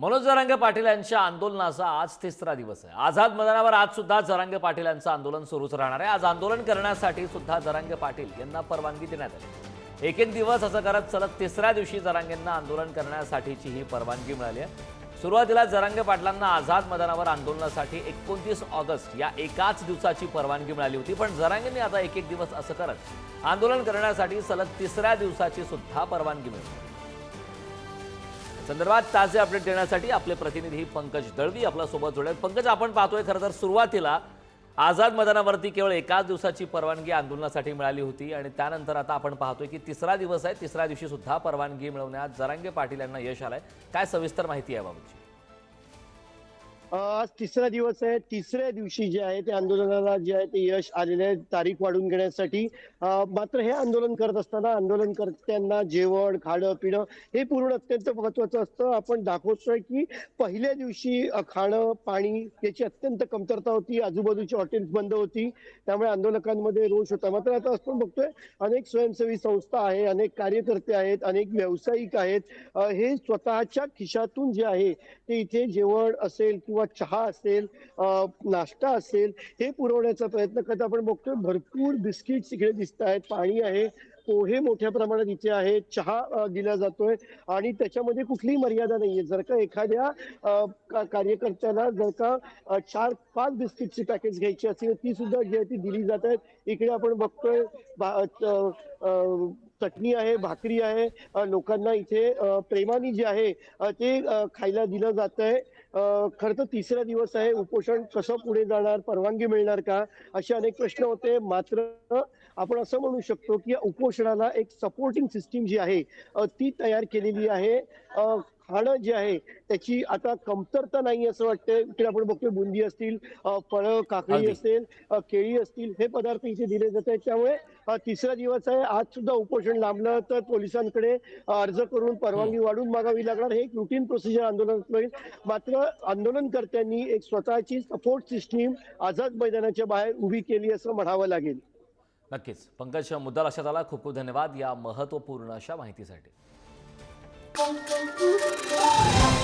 मनोज जरांगे पाटील यांच्या आंदोलनाचा आज तिसरा दिवस आहे. आझाद मैदानावर आज सुद्धा जरांगे पाटील यांचं आंदोलन सुरूच राहणार आहे. आज आंदोलन करण्यासाठी सुद्धा जरांगे पाटील यांना परवानगी देण्यात आली. एक एक दिवस असं करत सलग तिसऱ्या दिवशी जरांगेंना आंदोलन करण्यासाठीची ही परवानगी मिळाली आहे. सुरुवातीला जरांगे पाटलांना आझाद मैदानावर आंदोलनासाठी एकोणतीस ऑगस्ट या एकाच दिवसाची परवानगी मिळाली होती. पण जरांगेंनी आता एक एक दिवस असं करत आंदोलन करण्यासाठी सलग तिसऱ्या दिवसाची सुद्धा परवानगी मिळाली. संदर्भात ताजे अपडेट देण्यासाठी आपले प्रतिनिधी पंकज दळवी आपल्यासोबत जोडेल पंकज आपण पाहतोय खरं तर सुरुवातीला आझाद मैदानावरती केवळ एकाच दिवसाची परवानगी आंदोलनासाठी मिळाली होती आणि त्यानंतर आता आपण पाहतोय की तिसरा दिवस आहे. तिसऱ्या दिवशी सुद्धा परवानगी मिळवण्यात जरांगे पाटील यांना यश आलंय. काय सविस्तर माहिती आहे बाबूची आज तिसरा दिवस आहे. तिसऱ्या दिवशी जे आहे ते आंदोलनाला जे आहे ते यश आलेले आहे. तारीख वाढून घेण्यासाठी मात्र हे आंदोलन करत असताना आंदोलनकर्त्यांना जेवण खाणं पिणं हे पूर्ण अत्यंत महत्वाचं असतं. आपण दाखवतोय की पहिल्या दिवशी खाणं पाणी याची अत्यंत कमतरता होती. आजूबाजूची हॉटेल्स बंद होती. त्यामुळे आंदोलकांमध्ये रोष होता. मात्र आता आपण बघतोय अनेक स्वयंसेवी संस्था आहे अनेक कार्यकर्ते आहेत अनेक व्यावसायिक आहेत. हे स्वतःच्या खिशातून जे आहे ते इथे जेवण असेल किंवा किंवा चहा असेल नाश्ता असेल हे पुरवण्याचा प्रयत्न करत. आपण बघतोय भरपूर बिस्किट्स इकडे दिसत आहेत. पाणी आहे पोहे मोठ्या प्रमाणात इथे आहे चहा दिला जातोय आणि त्याच्यामध्ये कुठलीही मर्यादा नाहीये. जर का एखाद्या कार्यकर्त्याला जर का चार पाच बिस्किटची पॅकेज घ्यायची असेल ती सुद्धा जी आहे ती दिली जात आहेत. इकडे आपण बघतोय चटणी आहे भाकरी आहे. लोकांना इथे प्रेमाने जे आहे ते खायला दिलं जात आहे खर तर तिसरा दिवस आहे. उपोषण कसं पुढे जाणार परवानगी मिळणार का? असे अनेक प्रश्न होते. मात्र आपण असं म्हणू शकतो की या उपोषणाला एक सपोर्टिंग सिस्टीम जी आहे ती तयार केलेली आहे. अं, खाणं जे आहे त्याची आता कमतरता नाही असं वाटतंय. इकडे आपण बघतोय बुंदी असतील फळं काकडी. असेल केळी असतील हे पदार्थ इथे दिले जात आहेत त्यामुळे तिसरा दिवस आहे. आज सुद्धा उपोषण लांबलं तर पोलिसांकडे अर्ज करून परवानगी वाढून मागावी लागणार. हे एक रुटीन प्रोसिजर आंदोलनात होईल. मात्र आंदोलनकर्त्यांनी एक स्वतःची सपोर्ट सिस्टीम आझाद मैदानाच्या बाहेर उभी केली असं म्हणावं लागेल. नक्कीच. पंकज मुद्दा लक्षात आला. खूप खूप धन्यवाद या महत्त्वपूर्ण अशा माहितीसाठी. Bom, bom, bom, bom.